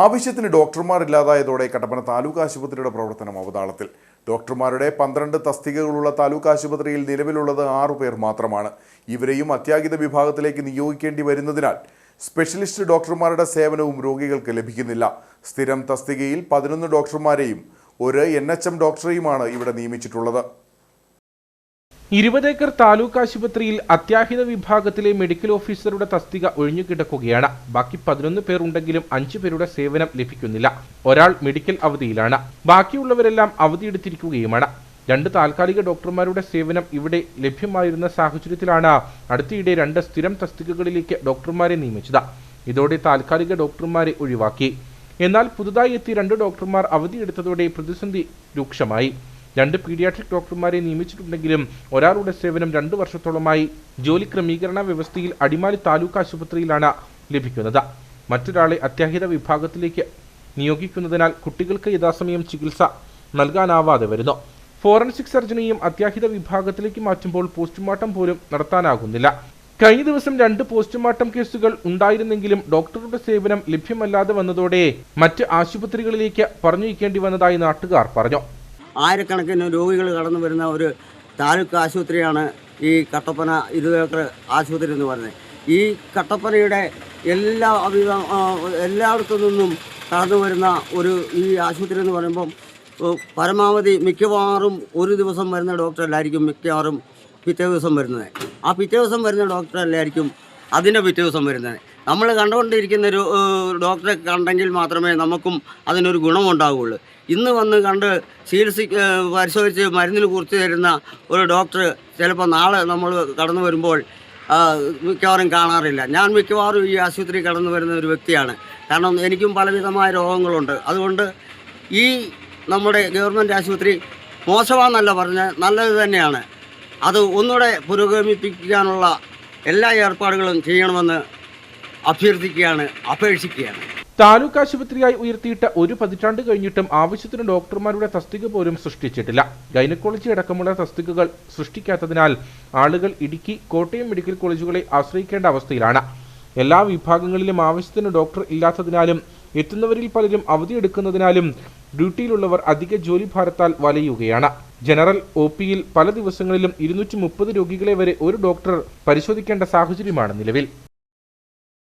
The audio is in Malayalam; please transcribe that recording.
ആവശ്യത്തിന് ഡോക്ടർമാർ ഇല്ലാതായതോടെ കട്ടപ്പന താലൂക്ക് ആശുപത്രിയുടെ പ്രവർത്തനം അവതാളത്തിൽ. ഡോക്ടർമാരുടെ പന്ത്രണ്ട് തസ്തികകളുള്ള താലൂക്ക് ആശുപത്രിയിൽ നിലവിലുള്ളത് ആറു പേർ മാത്രമാണ്. ഇവരെയും അത്യാഹിത വിഭാഗത്തിലേക്ക് നിയോഗിക്കേണ്ടി വരുന്നതിനാൽ സ്പെഷ്യലിസ്റ്റ് ഡോക്ടർമാരുടെ സേവനവും രോഗികൾക്ക് ലഭിക്കുന്നില്ല. സ്ഥിരം തസ്തികയിൽ പതിനൊന്ന് ഡോക്ടർമാരെയും ഒരു എൻ ഡോക്ടറെയുമാണ് ഇവിടെ നിയമിച്ചിട്ടുള്ളത്. ഇരുപത് ഏക്കർ താലൂക്ക് ആശുപത്രിയിൽ അത്യാഹിത വിഭാഗത്തിലെ മെഡിക്കൽ ഓഫീസറുടെ തസ്തിക ഒഴിഞ്ഞുകിടക്കുകയാണ്. ബാക്കി പതിനൊന്ന് പേർ ഉണ്ടെങ്കിലും അഞ്ചു പേരുടെ സേവനം ലഭിക്കുന്നില്ല. ഒരാൾ മെഡിക്കൽ അവധിയിലാണ്. ബാക്കിയുള്ളവരെല്ലാം അവധിയെടുത്തിരിക്കുകയുമാണ്. രണ്ട് താൽക്കാലിക ഡോക്ടർമാരുടെ സേവനം ഇവിടെ ലഭ്യമായിരുന്ന സാഹചര്യത്തിലാണ് അടുത്തിടെ രണ്ട് സ്ഥിരം തസ്തികകളിലേക്ക് ഡോക്ടർമാരെ നിയമിച്ചത്. ഇതോടെ താൽക്കാലിക ഡോക്ടർമാരെ ഒഴിവാക്കി. എന്നാൽ പുതുതായി എത്തിയ രണ്ട് ഡോക്ടർമാർ അവധിയെടുത്തതോടെ പ്രതിസന്ധി രൂക്ഷമായി. രണ്ട് പീഡിയാട്രിക് ഡോക്ടർമാരെ നിയമിച്ചിട്ടുണ്ടെങ്കിലും ഒരാളുടെ സേവനം രണ്ടു വർഷത്തോളമായി ജോലി ക്രമീകരണ വ്യവസ്ഥയിൽ അടിമാലി താലൂക്ക് ആശുപത്രിയിലാണ് ലഭിക്കുന്നത്. മറ്റൊരാളെ അത്യാഹിത വിഭാഗത്തിലേക്ക് നിയോഗിക്കുന്നതിനാൽ കുട്ടികൾക്ക് യഥാസമയം ചികിത്സ നൽകാനാവാതെ വരുന്നു. ഫോറൻസിക് സർജനെയും അത്യാഹിത വിഭാഗത്തിലേക്ക് മാറ്റുമ്പോൾ പോസ്റ്റ്മോർട്ടം പോലും നടത്താനാകുന്നില്ല. കഴിഞ്ഞ ദിവസം രണ്ട് പോസ്റ്റ്മോർട്ടം കേസുകൾ ഉണ്ടായിരുന്നെങ്കിലും ഡോക്ടറുടെ സേവനം ലഭ്യമല്ലാതെ വന്നതോടെ മറ്റ് ആശുപത്രികളിലേക്ക് പറഞ്ഞയക്കേണ്ടി വന്നതായി നാട്ടുകാർ പറഞ്ഞു. ആയിരക്കണക്കിന് രോഗികൾ കടന്നു വരുന്ന ഒരു താലൂക്ക് ആശുപത്രിയാണ് ഈ കട്ടപ്പന ഇരുവേക്കർ ആശുപത്രി എന്ന് പറയുന്നത്. ഈ കട്ടപ്പനയുടെ എല്ലാ അഭിഭാ എല്ലായിടത്തു നിന്നും കടന്നു വരുന്ന ഒരു ഈ ആശുപത്രി എന്ന് പറയുമ്പം പരമാവധി മിക്കവാറും ഒരു ദിവസം വരുന്ന ഡോക്ടറല്ലായിരിക്കും മിക്കവാറും പിറ്റേ ദിവസം വരുന്നത്. ആ പിറ്റേ ദിവസം വരുന്ന ഡോക്ടറല്ലായിരിക്കും അതിന്റെ പിറ്റേ ദിവസം വരുന്നത്. നമ്മൾ കണ്ടുകൊണ്ടിരിക്കുന്ന ഒരു ഡോക്ടറെ കണ്ടെങ്കിൽ മാത്രമേ നമുക്കും അതിനൊരു ഗുണമുണ്ടാവുകയുള്ളൂ ഇന്ന് വന്ന് കണ്ട് ചികിത്സ പരിശോധിച്ച് മരുന്നിന് കുറിച്ച് തരുന്ന ഒരു ഡോക്ടർ ചിലപ്പോൾ നാളെ നമ്മൾ കടന്നു വരുമ്പോൾ മിക്കവാറും കാണാറില്ല. ഞാൻ മിക്കവാറും ഈ ആശുപത്രി കടന്നു വരുന്ന ഒരു വ്യക്തിയാണ്. കാരണം എനിക്കും പലവിധമായ രോഗങ്ങളുണ്ട്. അതുകൊണ്ട് ഈ നമ്മുടെ ഗവൺമെന്റ് ആശുപത്രി മോശമാണെന്നല്ല പറഞ്ഞ് നല്ലത് തന്നെയാണ്. അത് ഒന്നുകൂടെ പുരോഗമിപ്പിക്കാനുള്ള എല്ലാ ഏർപ്പാടുകളും ചെയ്യണമെന്ന് അഭ്യർത്ഥിക്കുകയാണ് അപേക്ഷിക്കുകയാണ്. താലൂക്ക് ആശുപത്രിയായി ഉയർത്തിയിട്ട് ഒരു പതിറ്റാണ്ട് കഴിഞ്ഞിട്ടും ആവശ്യത്തിന് ഡോക്ടർമാരുടെ തസ്തിക പോലും സൃഷ്ടിച്ചിട്ടില്ല. ഗൈനക്കോളജി അടക്കമുള്ള തസ്തികകൾ സൃഷ്ടിക്കാത്തതിനാൽ ആളുകൾ ഇടുക്കി കോട്ടയം മെഡിക്കൽ കോളേജുകളെ ആശ്രയിക്കേണ്ട അവസ്ഥയിലാണ്. എല്ലാ വിഭാഗങ്ങളിലും ആവശ്യത്തിന് ഡോക്ടർ ഇല്ലാത്തതിനാലും എത്തുന്നവരിൽ പലരും അവധിയെടുക്കുന്നതിനാലും ഡ്യൂട്ടിയിലുള്ളവർ അധിക ജോലി ഭാരത്താൽ വലയുകയാണ്. ജനറൽ ഒ പിയിൽ പല ദിവസങ്ങളിലും ഇരുന്നൂറ്റി മുപ്പത് രോഗികളെ വരെ ഒരു ഡോക്ടർ പരിശോധിക്കേണ്ട സാഹചര്യമാണ് നിലവിൽ.